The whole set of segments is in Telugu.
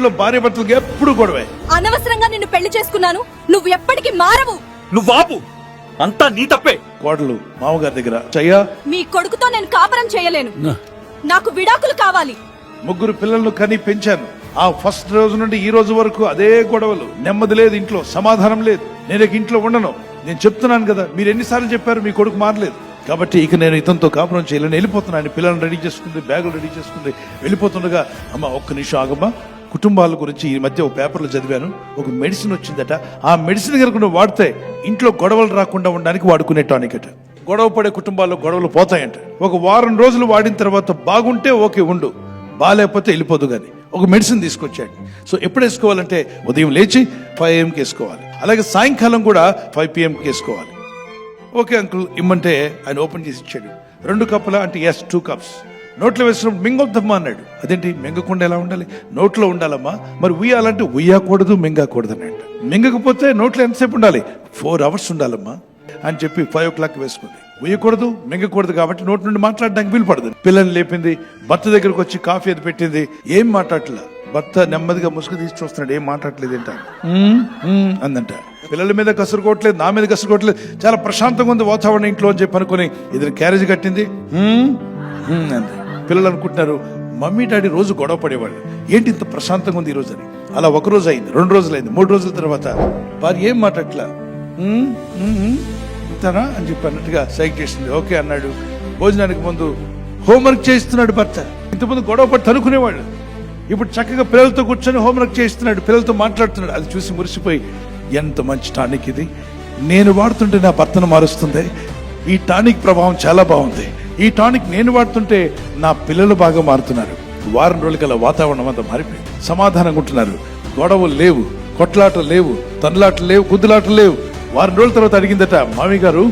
ఇంట్లో భార్య భర్తలకి ఎప్పుడు గొడవే. అనవసరంగా నిన్ను పెళ్ళి చేసుకున్నాను. నువ్వు ఎప్పటికీ మారవు. నువ్వు ఆపు. అంతా నీ తప్పే. కోడలు మామగారి దగ్గర. చయ్యా? మీ కొడుకుతో నేను కాపురం చేయలేను. నాకు విడాకులు కావాలి. ముగ్గురు పిల్లలను కని పెంచాను. ఆ ఫస్ట్ రోజు నుండి ఈ రోజు వరకు అదే గొడవలు. నెమ్మది లేదు ఇంట్లో సమాధానం లేదు. నేను ఇక ఇంట్లో ఉండను. నేను చెప్తున్నాను కదా మీరు ఎన్నిసార్లు చెప్పారు మీ కొడుకు మారలేదు. కాబట్టి ఇక నేను ఇతనితో కాపురం చేయలేను. వెళ్ళిపోతున్నాను. పిల్లల్ని రెడీ చేసుకుంది బ్యాగులు రెడీ చేసుకుంది. వెళ్ళిపోతుండగా అమ్మ ఒక్క నిమిషం ఆగమ్మా. కుటుంబాల గురించి ఈ మధ్య ఒక పేపర్లో చదివాను. ఒక మెడిసిన్ వచ్చిందట. ఆ మెడిసిన్ కనుక నువ్వు వాడితే ఇంట్లో గొడవలు రాకుండా ఉండడానికి వాడుకునే టానిక్ అట. గొడవ పడే కుటుంబాల్లో గొడవలు పోతాయంట. ఒక వారం రోజులు వాడిన తర్వాత బాగుంటే ఓకే ఉండు. బాగాలేకపోతే వెళ్ళిపోదు కానీ ఒక మెడిసిన్ తీసుకొచ్చాడు. సో ఎప్పుడు వేసుకోవాలంటే ఉదయం లేచి ఫైవ్ ఏఎంకి వేసుకోవాలి. అలాగే సాయంకాలం కూడా ఫైవ్ పిఎంకి వేసుకోవాలి. ఓకే అంకుల్ ఇమ్మంటే ఆయన ఓపెన్ చేసి ఇచ్చాడు. రెండు కప్పుల అంటే ఎస్ టూ కప్స్ నోట్లో వేసినప్పుడు మింగొద్దమ్మా అన్నాడు. అదేంటి? మింగకుండా ఎలా ఉండాలి? నోట్లో ఉండాలమ్మా. మరి ఉయ్యాలంటే ఉయ్యకూడదు మింగకూడదు అని అంట. మింగకపోతే నోట్లో ఎంతసేపు ఉండాలి? ఫోర్ అవర్స్ ఉండాలమ్మా అని చెప్పి ఫైవ్ ఓ క్లాక్ వేసుకుంది. ఉయ్యకూడదు మింగకూడదు కాబట్టి నోటి నుండి మాట్లాడడానికి వీలు పడదు. పిల్లల్ని లేపింది భర్త దగ్గరకు వచ్చి కాఫీ అది పెట్టింది. ఏం మాట్లాడట్లా? భర్త నెమ్మదిగా ముసుగు తీసి చూస్తున్నాడు. ఏం మాట్లాడలేదు ఏంట? అందంట. పిల్లల మీద కసురుకోవట్లేదు నా మీద కసురుకోవట్లేదు. చాలా ప్రశాంతంగా ఉంది వాతావరణం ఇంట్లో అని చెప్పి అనుకుని ఇది క్యారేజ్ కట్టింది. అంది పిల్లలు అనుకుంటున్నారు మమ్మీ డాడీ రోజు గొడవ పడేవాళ్ళు. ఏంటి ఇంత ప్రశాంతంగా ఉంది ఈ రోజు అని? అలా ఒక రోజు అయింది రెండు రోజులు అయింది మూడు రోజుల తర్వాత వారు ఏం మాట అట్లా ఇంతనా అని చెప్పి అన్నట్టుగా సైక్ చేసింది. ఓకే అన్నాడు. భోజనానికి ముందు హోంవర్క్ చేస్తున్నాడు భర్త. ఇంతకుముందు గొడవ పడి అనుకునేవాళ్ళు ఇప్పుడు చక్కగా పిల్లలతో కూర్చొని హోంవర్క్ చేస్తున్నాడు పిల్లలతో మాట్లాడుతున్నాడు. అది చూసి మురిసిపోయి ఎంత మంచి టానిక్ ఇది. నేను వాడుతుంటే నా భర్తను మారుస్తుంది. ఈ టానిక్ ప్రభావం చాలా బాగుంది. ఈ టానిక్ నేను వాడుతుంటే నా పిల్లలు బాగా మారుతున్నారు. వారం రోజులకల్లా వాతావరణం అంతా మారిపోయింది. సమాధానంగా ఉంటున్నారు గొడవలు లేవు కొట్లాటలు లేవు తన్లాటలు లేవు గుద్దులాటలు లేవు. వారం రోజుల తర్వాత అడిగిందట మామి గారు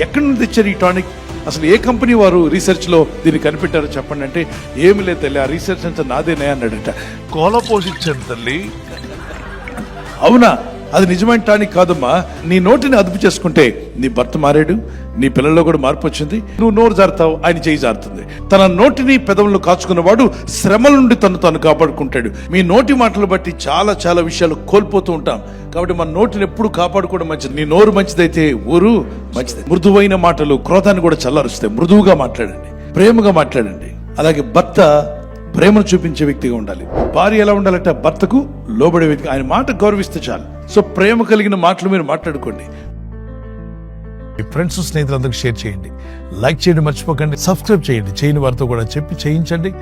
ఎక్కడి నుండి తెచ్చారు ఈ టానిక్? అసలు ఏ కంపెనీ వారు రీసెర్చ్లో దీన్ని కనిపెట్టారో చెప్పండి అంటే ఏమి లేదు తల్లి ఆ రీసెర్చ్ అంతా నాదేనే అన్నాడట. కోల పోషించాను తల్లి. అవునా? అది నిజమైన టానిక్ కాదమ్మా. నీ నోటిని అదుపు చేసుకుంటే నీ భర్త మారాడు నీ పిల్లల్లో కూడా మార్పు వచ్చింది. నువ్వు నోరు జారుతావు ఆయన చేయి జారుతుంది. తన నోటిని పెదవులను కాచుకున్నవాడు శ్రమల నుండి తను తాను కాపాడుకుంటాడు. మీ నోటి మాటలు బట్టి చాలా చాలా విషయాలు కోల్పోతూ ఉంటాం. కాబట్టి మన నోటిని ఎప్పుడు కాపాడుకోవడం మంచిది. నీ నోరు మంచిదైతే ఊరు మంచిది. మృదువైన మాటలు క్రోధాన్ని కూడా చల్లారుస్తాయి. మృదువుగా మాట్లాడండి. ప్రేమగా మాట్లాడండి. అలాగే భర్త ప్రేమను చూపించే వ్యక్తిగా ఉండాలి. భార్య ఎలా ఉండాలంటే భర్తకు లోబడే వ్యక్తి ఆయన మాట గౌరవిస్తే చాలు. సో ప్రేమ కలిగిన మాటలు మీరు మాట్లాడుకోండి. మీ ఫ్రెండ్స్ స్నేహితులందరికీ షేర్ చేయండి. లైక్ చేయండి మర్చిపోకండి. సబ్స్క్రైబ్ చేయండి. చేయని వారితో కూడా చెప్పి చేయించండి.